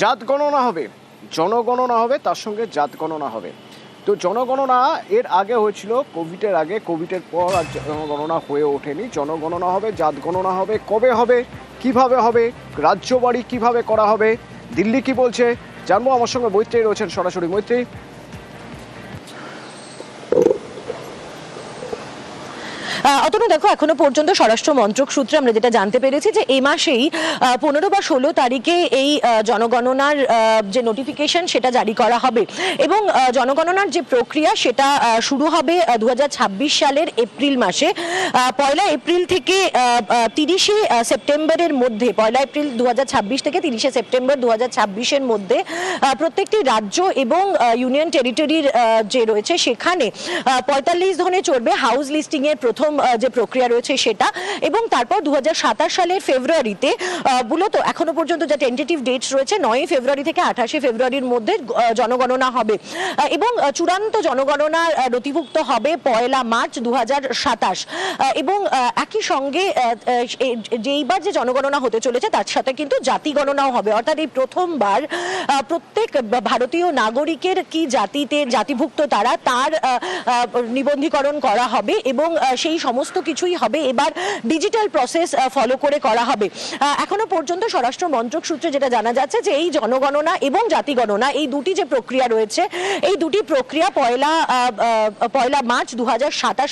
জাত গণনা হবে, জনগণনা হবে, তার সঙ্গে জাত গণনা হবে। তো জনগণনা এর আগে হয়েছিল, কোভিডের আগে, কোভিডের পর আর জনগণনা হয়ে ওঠেনি। জনগণনা হবে জাত গণনা হবে, কবে হবে, কীভাবে হবে রাজ্য বাড়ি কীভাবে করা হবে, দিল্লি কি বলছে, জানব। আমার সঙ্গে মৈত্রী রয়েছেন সরাসরি। মৈত্রী অতনু দেখো, এখনও পর্যন্ত স্বরাষ্ট্র মন্ত্রক সূত্রে আমরা যেটা জানতে পেরেছি যে এই মাসেই পনেরো বা ষোলো তারিখে এই জনগণনার যে নোটিফিকেশন সেটা জারি করা হবে। এবং জনগণনার যে প্রক্রিয়া সেটা শুরু হবে দু হাজার ছাব্বিশ সালের এপ্রিল মাসে। পয়লা এপ্রিল থেকে তিরিশে সেপ্টেম্বরের মধ্যে, পয়লা এপ্রিল দু হাজার ছাব্বিশ থেকে তিরিশে সেপ্টেম্বর দু এর মধ্যে প্রত্যেকটি রাজ্য এবং ইউনিয়ন টেরিটরির যে রয়েছে সেখানে পঁয়তাল্লিশ ধনে চড়বে। হাউস লিস্টিংয়ের প্রথম যে প্রক্রিয়া রয়েছে সেটা। এবং তারপর দু হাজার সাতাশ সালের ফেব্রুয়ারিতে মূলত এখনও পর্যন্ত যে টেন্টেটিভ ডেটস রয়েছে নয়ই ফেব্রুয়ারি থেকে আঠাশে ফেব্রুয়ারির মধ্যে জনগণনা হবে। এবং চূড়ান্ত জনগণনা নথিভুক্ত হবে পয়লা মার্চ দু হাজার সাতাশ এবং একই সঙ্গে আহ, যে জনগণনা হতে চলেছে তার সাথে কিন্তু জাতি গণনাও হবে। অর্থাৎ এই প্রথমবার প্রত্যেক ভারতীয় নাগরিকের কি জাতিতে জাতিভুক্ত তারা তার নিবন্ধীকরণ করা হবে। এবং সেই সমস্ত কিছুই হবে। এবার ডিজিটাল প্রসেস ফলো করে করা হবে। এখনও পর্যন্ত স্বরাষ্ট্র মন্ত্রক সূত্রে যেটা জানা যাচ্ছে যে এই জনগণনা এবং জাতি গণনা এই দুটি যে প্রক্রিয়া রয়েছে এই দুটি প্রক্রিয়া পয়লা পয়লা মার্চ দু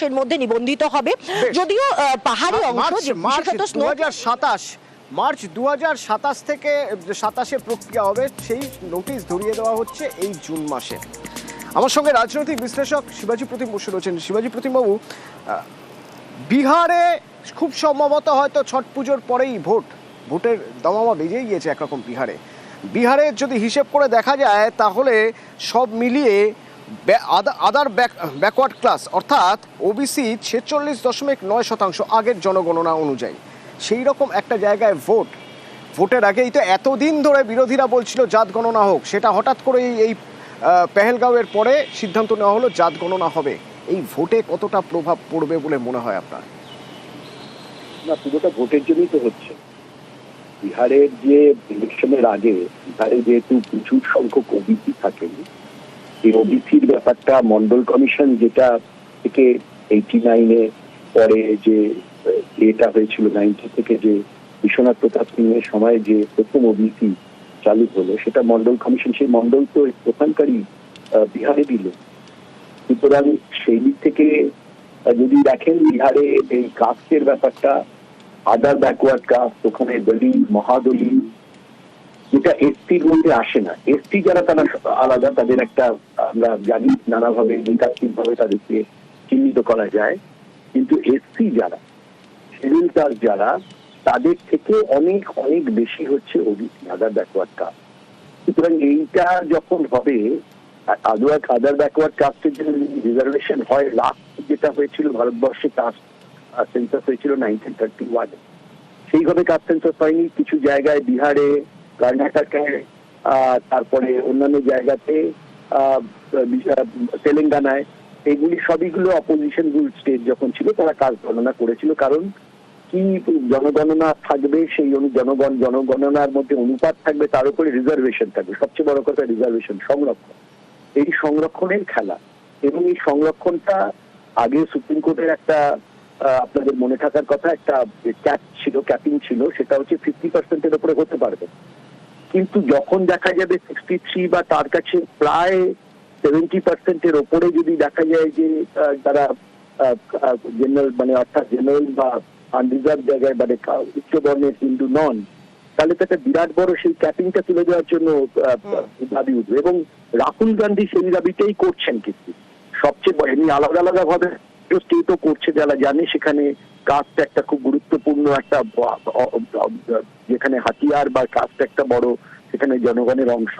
এর মধ্যে নিবন্ধিত হবে। যদিও পাহাড়ি অংশ বিশেষত স্নো হাজার সাতাশ মার্চ দু হাজার সাতাশ থেকে সাতাশে প্রক্রিয়া হবে সেই নোটিশ ধরিয়ে দেওয়া হচ্ছে এই জুন মাসে। আমার সঙ্গে রাজনৈতিক বিশ্লেষক শিবাজি প্রতিম বসু রয়েছেন। শিবাজি প্রতিমবাবু বিহারে খুব সম্ভবত হয়তো ছট পুজোর পরেই ভোট। ভোটের দমামা বেজেই গিয়েছে একরকম বিহারে। বিহারে যদি হিসেব করে দেখা যায়, তাহলে সব মিলিয়ে আদার ব্যাকওয়ার্ড ক্লাস অর্থাৎ ওবিসি ছেচল্লিশ দশমিক নয় শতাংশ আগের জনগণনা অনুযায়ী। সেই রকম একটা জায়গায় ভোট। ভোটের আগেই তো এতদিন ধরে বিরোধীরা বলছিল, জাত গণনা হোক। সেটা হঠাৎ করেই এই পেহেলগাঁওয়ের পরে সিদ্ধান্ত নেওয়া হলো, জাত গণনা হবে। এই ভোটে কতটা প্রভাব পড়বে বলে মনে হয় আপনার? না পুরোটা ভোটের জন্যই তো হচ্ছে। বিহারের যে ইলেকশনের আগে বিহারে যেহেতু প্রচুর সংখ্যক ওবিসি থাকেন এই ওবিসির ব্যাপারটা মন্ডল কমিশন যেটা থেকে এইটি নাইনে পরে যে এটা হয়েছিল নাইনটি থেকে যে বিশ্বনাথ প্রতাপ সিং এর সময় যে প্রথম ওবিসি চালু হলো সেটা মন্ডল কমিশন সেই মন্ডল তো আহ, বিহারে দিল সুতরাং সেই দিক থেকে যদি দেখেন বিহারে এই কাস্টের ব্যাপারটা, আদার ব্যাকওয়ার্ড কাস্ট ওখানে দলিত মহাদলিত যেটা এসটির মধ্যে আসে না। এসটি যারা তারা আলাদা, তাদের একটা আমরা জানি নানাভাবে নৈতাত্ত্বিক ভাবে তাদেরকে চিহ্নিত করা যায়। কিন্তু এসসি যারা, শিডিউল কাস্ট যারা, তাদের থেকে অনেক অনেক বেশি হচ্ছে ওবিসি আদার ব্যাকওয়ার্ড কাস্ট সুতরাং এইটা যখন হবে আদার ব্যাকওয়ার্ড কাস্টের জন্য রিজার্ভেশন হয় লাস্ট যেটা হয়েছিল ভারতবর্ষে কাস্ট সেন্সাস হয়েছিল নাইনটিন থার্টি সেইভাবে কাস্ট সেন্সাস হয়নি। কিছু জায়গায় বিহারে তারপরে অন্যান্য জায়গাতে তেলেঙ্গানায়, এগুলি সবইগুলো অপোজিশন স্টেট যখন ছিল, তারা কাজ গণনা করেছিল। কারণ কি জনগণনা থাকবে, সেই জনগণ, জনগণনার মধ্যে অনুপাত থাকবে, তার উপরে রিজার্ভেশন থাকবে। সবচেয়ে বড় কথা রিজার্ভেশন সংরক্ষণ। এই সংরক্ষণের খেলা। এবং এই সংরক্ষণটা আগে সুপ্রিম কোর্টের একটা আপনাদের মনে থাকার কথা, একটা ক্যাপ ছিল, ক্যাপিং ছিল, সেটা হচ্ছে ফিফটি পার্সেন্টের উপরে হতে পারবে। কিন্তু যখন দেখা যাবে সিক্সটি থ্রি বা তার কাছে প্রায় সেভেন্টি পার্সেন্টের ওপরে যদি দেখা যায় যে তারা জেনারেল মানে অর্থাৎ জেনারেল বা আনরিজার্ভ জায়গায় মানে উচ্চ বর্ণের হিন্দু নন তাহলে তো একটা বিরাট বড় সেই ক্যাপিংটা তুলে দেওয়ার জন্য দাবি উঠবে। এবং রাহুল গান্ধী সেই দাবিটাই করছেন কিন্তু। সবচেয়ে এমনি আলাদা আলাদা ভাবে স্টেটও করছে যারা জানে সেখানে কাস্ট একটা খুব গুরুত্বপূর্ণ একটা যেখানে হাতিয়ার বা কাস্ট একটা বড় সেখানে জনগণের অংশ।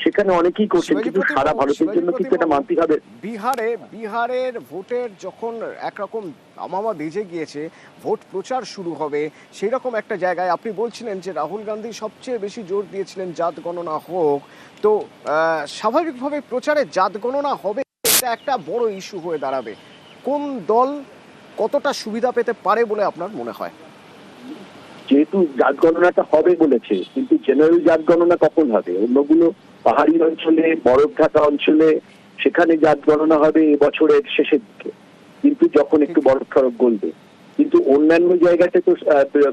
সেখানে অনেকেই করছেন কিন্তু সারা ভারতের জন্য কিন্তু এটা বাবু, মানতে হবে। বিহারে বিহারের ভোটের যখন একরকম আমামা বেজে গিয়েছে ভোট প্রচার শুরু হবে সেই রকম একটা জায়গায় আপনি বলছিলেন যে রাহুল গান্ধী সবচেয়ে বেশি জোর দিয়েছিলেন জাত গণনা হোক। তো আহ, স্বাভাবিকভাবে প্রচারে জাত গণনা হবে এটা একটা বড় ইস্যু হয়ে দাঁড়াবে। কোন দল কতটা সুবিধা পেতে পারে বলে আপনার মনে হয়? যেহেতু জাত গণনাটা হবে বলেছে কিন্তু জেনারেল জাত গণনা কখন হবে? অন্যগুলো পাহাড়ি অঞ্চলে বরফ ঢাকা অঞ্চলে সেখানে জাত গণনা হবে এবছরের শেষের দিকে। কিন্তু যখন একটু বরফ টরফ গলবে। কিন্তু অন্যান্য জায়গাতে তো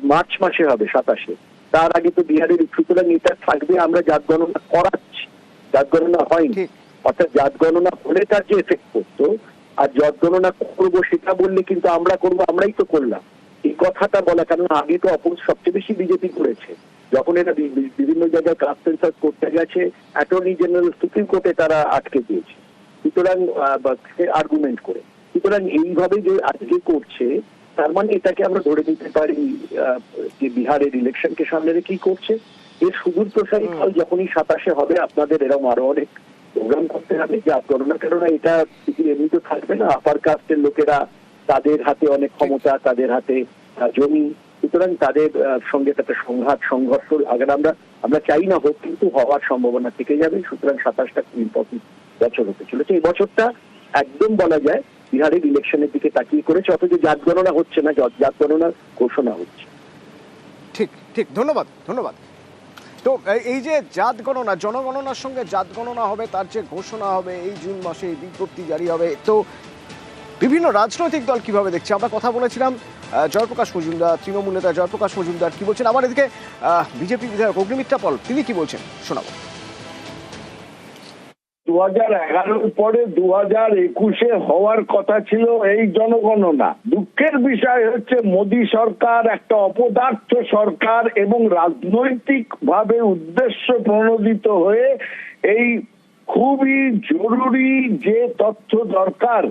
মার্চ মাসে হবে সাতাশে। তার আগে তো বিহারের সুতরাং এটা থাকবে আমরা জাত গণনা করাচ্ছি। জাত গণনা হয়নি অর্থাৎ জাত গণনা হলে তার যে এফেক্ট করতো আর জাত গণনা করব সেটা বললে কিন্তু আমরা করব আমরাই তো করলাম। এই কথাটা বলা কারণ আগে তো অপোজ সবচেয়ে বেশি বিজেপি করেছে। যখন বি- বিভিন্ন জায়গায় কাস্ট সেন্সাস করতে গেছে অ্যাটর্নি জেনারেল সুপ্রিম কোর্টে তারা আটকে দিয়েছে। সুতরাং আর্গুমেন্ট করে। সুতরাং এইভাবে যে আজকে করছে তার মানে এটাকে আমরা ধরে নিতে পারি যে বিহারের ইলেকশনকে সামনে রেখেই করছে। এর সুদূর প্রসারী ফল যখনই সাতাশে হবে আপনাদের এরকম আরও অনেক প্রোগ্রাম করতে হবে জাত গণনা কেননা এটা এমনি তো থাকবে না। আপার কাস্টের লোকেরা তাদের হাতে অনেক ক্ষমতা তাদের হাতে জমি। সুতরাং তাদের সঙ্গে একটা সংঘাত, সংঘর্ষ আগে আমরা আমরা চাই না হোক, কিন্তু হওয়ার সম্ভাবনা থেকে যাবে। সুতরাং সাতাশটা খুব ইম্পর্টেন্ট বছর হতে চলেছে। এই বছরটা একদম বলা যায় বিহারের ইলেকশনের দিকে তাকিয়ে করেছে, অথচ জাত গণনা হচ্ছে না, জাত- জাত গণনার ঘোষণা হচ্ছে। ঠিক ঠিক। ধন্যবাদ ধন্যবাদ। তো, এই- যে জাত গণনা, জনগণনার সঙ্গে জাত গণনা হবে, তার যে ঘোষণা হবে, এই জুন মাসে বিজ্ঞপ্তি জারি হবে। তো, বিভিন্ন রাজনৈতিক দল কীভাবে দেখছে? আমরা কথা বলেছিলাম জয়প্রকাশ মজুমদার, তৃণমূল নেতা জয়প্রকাশ মজুমদার কি বলছেন? আবার এদিকে বিজেপি বিধায়ক অগ্নিমিত্রা পল, তিনি কি বলছেন? শোনাবো। দু হাজার এগারোর পরে দু হাজার একুশে হওয়ার কথা ছিল এই জনগণনা। দুঃখের বিষয় হচ্ছে মোদী সরকার একটা অপদার্থ সরকার এবং রাজনৈতিক ভাবে উদ্দেশ্য প্রণোদিত হয়ে এই খুবই জরুরি যে তথ্য দরকার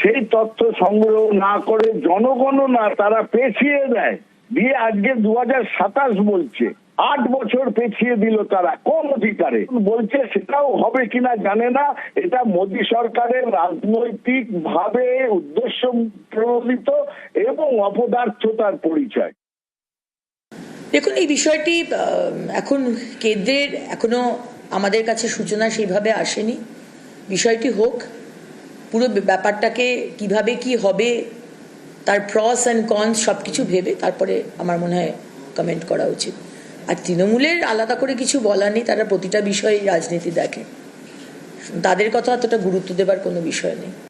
সেই তথ্য সংগ্রহ না করে জনগণনা তারা পেছিয়ে দেয়। দিয়ে আজকে দু সাতাশ বলছে। আট বছর পেছিয়ে দিল তারা কোন অধিকারে। বলছে সেটাও হবে কিনা জানে না। এটা মোদী সরকারের রাজনৈতিক ভাবে উদ্দেশ্য প্রণোদিত এবং অপদার্থতার পরিচয়। দেখুন, এই বিষয়টি এখন কেন্দ্রের এখনও আমাদের কাছে সূচনা সেইভাবে আসেনি। বিষয়টি হোক পুরো ব্যাপারটাকে কীভাবে কি হবে, তার প্রস অ্যান্ড কনস সব কিছু ভেবে তারপরে আমার মনে হয় কমেন্ট করা উচিত। আর তৃণমূলের আলাদা করে কিছু বলার নেই, তারা প্রতিটা বিষয়ে রাজনীতি দেখে। তাদের কথা অতটা গুরুত্ব দেবার কোনো বিষয় নেই।